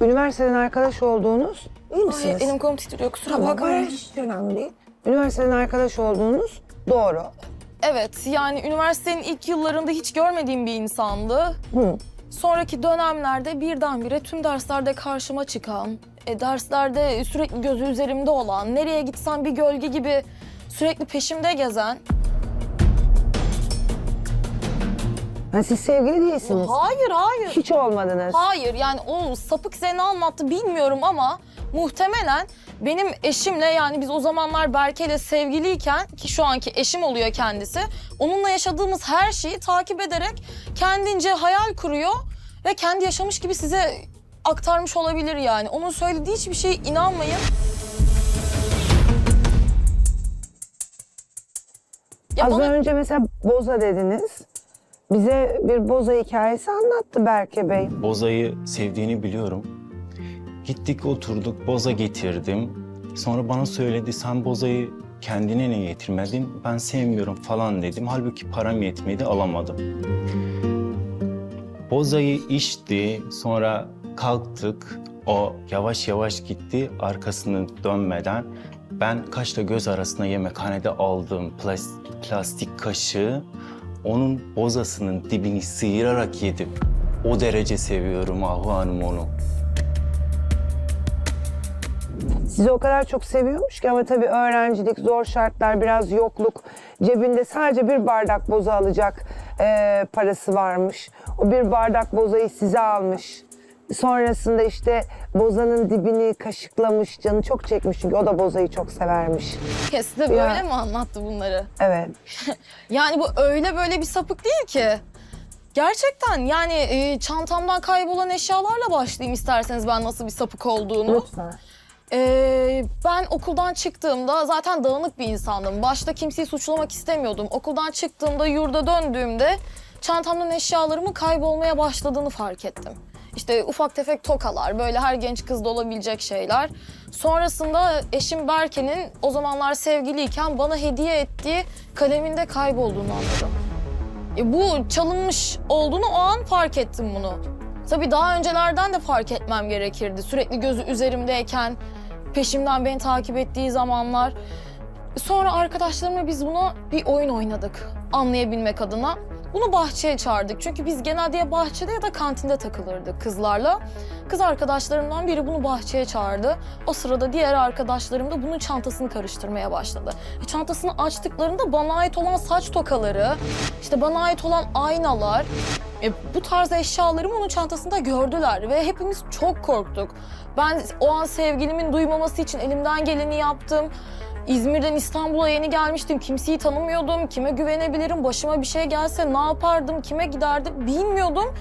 Üniversiteden arkadaş olduğunuz, iyi misiniz? Ay, elim kolum titriyor kusura Tamam, bakmayın. hiç önemli değil. Üniversiteden arkadaş olduğunuz doğru. Evet yani üniversitenin ilk yıllarında hiç görmediğim bir insandı. Hı. Sonraki dönemlerde birdenbire tüm derslerde karşıma çıkan, e, derslerde sürekli gözü üzerimde olan, nereye gitsem bir gölge gibi sürekli peşimde gezen. Ha, siz sevgili değilsiniz. Hayır hayır. Hiç olmadınız. Hayır yani o sapık size ne anlattı bilmiyorum ama muhtemelen benim eşimle yani biz o zamanlar Berke ile sevgiliyken ki şu anki eşim oluyor kendisi. Onunla yaşadığımız her şeyi takip ederek kendince hayal kuruyor ve kendi yaşamış gibi size aktarmış olabilir yani. Onun söylediği hiçbir şeye inanmayın. Ya Az bana- önce mesela boza dediniz. Bize bir boza hikayesi anlattı Berke Bey. Boza'yı sevdiğini biliyorum. Gittik oturduk, boza getirdim. Sonra bana söyledi sen bozayı kendine niye getirmedin? Ben sevmiyorum falan dedim. Halbuki param yetmedi alamadım. Bozayı içti, sonra kalktık. O yavaş yavaş gitti arkasını dönmeden. Ben kaşla göz arasında yemekhanede aldığım plas- plastik kaşığı onun bozasının dibini sıyırarak yedim. O derece seviyorum Ahu Hanım onu. Sizi o kadar çok seviyormuş ki ama tabii öğrencilik, zor şartlar, biraz yokluk. Cebinde sadece bir bardak boza alacak eee, parası varmış. O bir bardak bozayı size almış. Sonrasında işte bozanın dibini kaşıklamış, canı çok çekmiş çünkü o da bozayı çok severmiş. Size böyle Ya. mi anlattı bunları? Evet. Yani bu öyle böyle bir sapık değil ki. Gerçekten yani e, çantamdan kaybolan eşyalarla başlayayım isterseniz ben nasıl bir sapık olduğunu. Lütfen. Ee, ben okuldan çıktığımda zaten dağınık bir insandım. Başta kimseyi suçlamak istemiyordum. Okuldan çıktığımda yurda döndüğümde çantamdan eşyalarımın kaybolmaya başladığını fark ettim. İşte ufak tefek tokalar, böyle her genç kızda olabilecek şeyler. Sonrasında eşim Berke'nin o zamanlar sevgiliyken bana hediye ettiği kaleminde kaybolduğunu anladım. E, bu çalınmış olduğunu o an fark ettim bunu. Tabii daha öncelerden de fark etmem gerekirdi. Sürekli gözü üzerimdeyken, peşimden beni takip ettiği zamanlar. Sonra arkadaşlarımla biz buna bir oyun oynadık anlayabilmek adına. Bunu bahçeye çağırdık. Çünkü biz genelde ya bahçede ya da kantinde takılırdık kızlarla. Kız arkadaşlarımdan biri bunu bahçeye çağırdı. O sırada diğer arkadaşlarım da bunun çantasını karıştırmaya başladı. E, Çantasını açtıklarında bana ait olan saç tokaları, işte bana ait olan aynalar, e, bu tarz eşyalarımı onun çantasında gördüler ve hepimiz çok korktuk. Ben o an sevgilimin duymaması için elimden geleni yaptım. İzmir'den İstanbul'a yeni gelmiştim. Kimseyi tanımıyordum. Kime güvenebilirim? Başıma bir şey gelse ne yapardım? Kime giderdim? Bilmiyordum.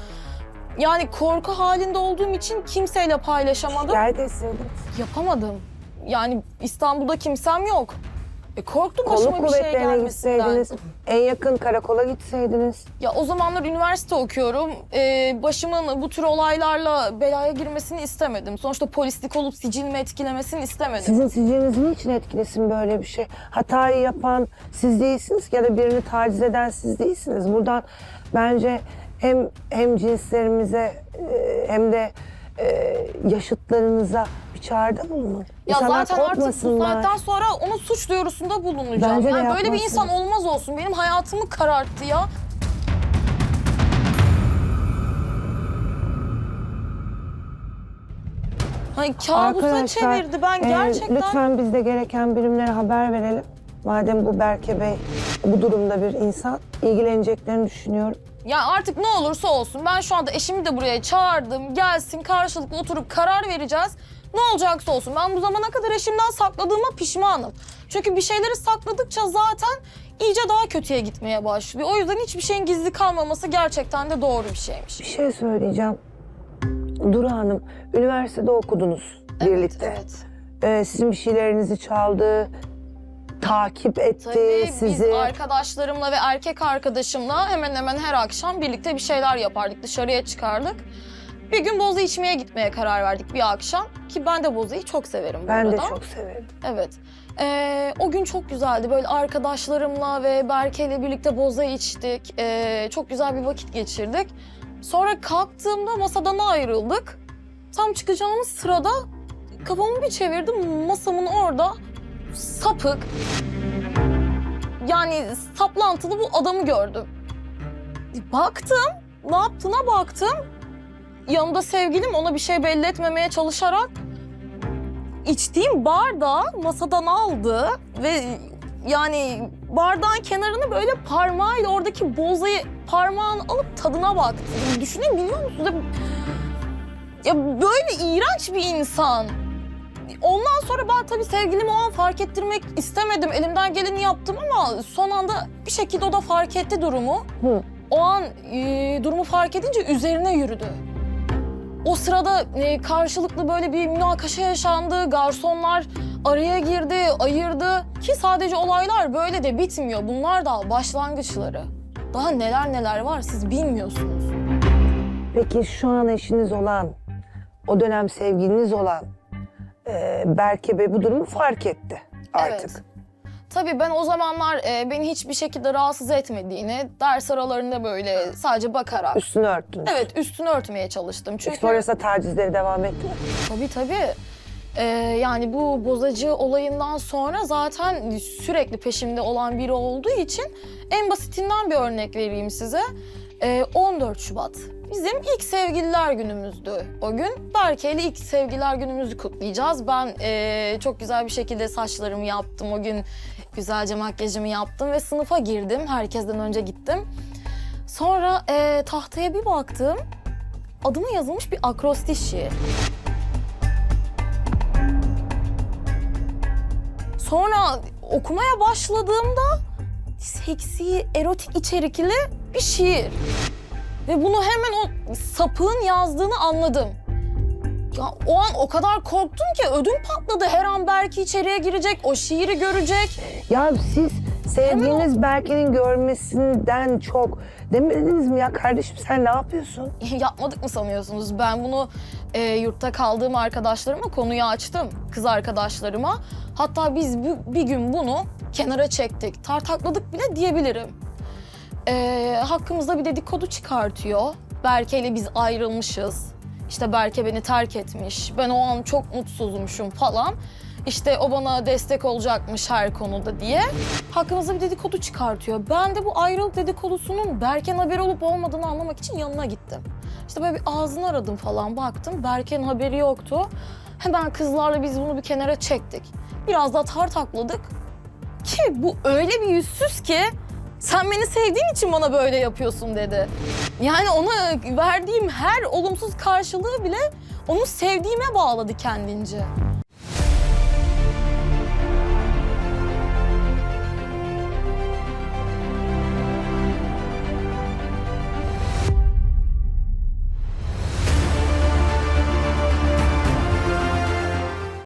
Yani korku halinde olduğum için kimseyle paylaşamadım. Etseydiniz. Yapamadım. Yani İstanbul'da kimsem yok. E korktum Kolluk başıma bir şey kuvvetlerine gelmesinden. gitseydiniz. En yakın karakola gitseydiniz. Ya o zamanlar üniversite okuyorum. Ee, başımın bu tür olaylarla belaya girmesini istemedim. Sonuçta polislik olup sicilimi etkilemesini istemedim. Sizin siciliniz niçin etkilesin böyle bir şey? Hatayı yapan siz değilsiniz ki ya da birini taciz eden siz değilsiniz. Buradan bence hem hem cinslerimize e, hem de e, yaşıtlarınıza çağrıda bulunun. Ya İnsanlar zaten artık bu korkmasınlar. saatten sonra onun suç duyurusunda bulunacağım. Bence de Yani böyle bir yapmasın. insan olmaz olsun. Benim hayatımı kararttı ya. Hani kabusa çevirdi. Ben e, gerçekten... lütfen biz de gereken birimlere haber verelim. Madem bu Berke Bey bu durumda bir insan ilgileneceklerini düşünüyorum. Ya artık ne olursa olsun ben şu anda eşimi de buraya çağırdım. Gelsin karşılıklı oturup karar vereceğiz. Ne olacaksa olsun. Ben bu zamana kadar eşimden sakladığıma pişmanım. Çünkü bir şeyleri sakladıkça zaten iyice daha kötüye gitmeye başlıyor. O yüzden hiçbir şeyin gizli kalmaması gerçekten de doğru bir şeymiş. Bir şey söyleyeceğim. Duru Hanım, üniversitede okudunuz birlikte. Evet. Ee, sizin bir şeylerinizi çaldı, takip etti Tabii sizi. biz arkadaşlarımla ve erkek arkadaşımla hemen hemen her akşam birlikte bir şeyler yapardık. Dışarıya çıkardık. Bir gün boza içmeye gitmeye karar verdik bir akşam. Ki ben de bozayı çok severim bu ben arada. de çok severim. Evet. Ee, o gün çok güzeldi. Böyle arkadaşlarımla ve Berke ile birlikte boza içtik. Ee, çok güzel bir vakit geçirdik. Sonra kalktığımda masadan ayrıldık. Tam çıkacağımız sırada kafamı bir çevirdim. Masamın orada sapık yani saplantılı bu adamı gördüm. Baktım, ne yaptığına baktım. Yanında sevgilim ona bir şey belli etmemeye çalışarak içtiğim bardağı masadan aldı ve yani bardağın kenarını böyle parmağıyla oradaki bozayı parmağını alıp tadına baktı. Düşünebiliyor musunuz? Ya böyle iğrenç bir insan. Ondan sonra ben tabii sevgilimi o an fark ettirmek istemedim. Elimden geleni yaptım ama son anda bir şekilde o da fark etti durumu. Hı. O an e, durumu fark edince üzerine yürüdü. O sırada e, karşılıklı böyle bir münakaşa yaşandı. Garsonlar araya girdi, ayırdı. Ki sadece olaylar böyle de bitmiyor. Bunlar da başlangıçları. Daha neler neler var siz bilmiyorsunuz. Peki şu an eşiniz olan, o dönem sevgiliniz olan e, Berke Bey bu durumu fark etti artık. Evet. Tabii ben o zamanlar e, beni hiçbir şekilde rahatsız etmediğini, ders aralarında böyle sadece bakarak... Üstünü örttünüz. Evet, üstünü örtmeye çalıştım. Çünkü Sonrasında tacizleri devam etti mi? tabii tabii. e, yani bu bozacı olayından sonra zaten sürekli peşimde olan biri olduğu için en basitinden bir örnek vereyim size. E, 14 Şubat. Bizim ilk sevgililer günümüzdü o gün. Berke ile ilk sevgililer günümüzü kutlayacağız. Ben e, çok güzel bir şekilde saçlarımı yaptım o gün. Güzelce makyajımı yaptım ve sınıfa girdim. Herkesten önce gittim. Sonra e, tahtaya bir baktım. Adıma yazılmış bir akrostiş şiir. Sonra okumaya başladığımda seksi, erotik içerikli bir şiir. Ve bunu hemen o sapığın yazdığını anladım. Ya o an o kadar korktum ki ödüm patladı. Her an belki içeriye girecek, o şiiri görecek. Ya siz sevgiliniz Berke'nin görmesinden çok demediniz mi ya kardeşim sen ne yapıyorsun? Yapmadık mı sanıyorsunuz? Ben bunu e, yurtta kaldığım arkadaşlarıma konuyu açtım. Kız arkadaşlarıma. Hatta biz bir, bir gün bunu kenara çektik. Tartakladık bile diyebilirim. E, hakkımızda bir dedikodu çıkartıyor. Berke ile biz ayrılmışız. İşte Berke beni terk etmiş. Ben o an çok mutsuzmuşum falan. İşte o bana destek olacakmış her konuda diye. Hakkımızda bir dedikodu çıkartıyor. Ben de bu ayrılık dedikodusunun Berke'nin haberi olup olmadığını anlamak için yanına gittim. İşte böyle bir ağzını aradım falan baktım. Berke'nin haberi yoktu. Hemen kızlarla biz bunu bir kenara çektik. Biraz daha tartakladık. Ki bu öyle bir yüzsüz ki sen beni sevdiğin için bana böyle yapıyorsun dedi. Yani ona verdiğim her olumsuz karşılığı bile onu sevdiğime bağladı kendince.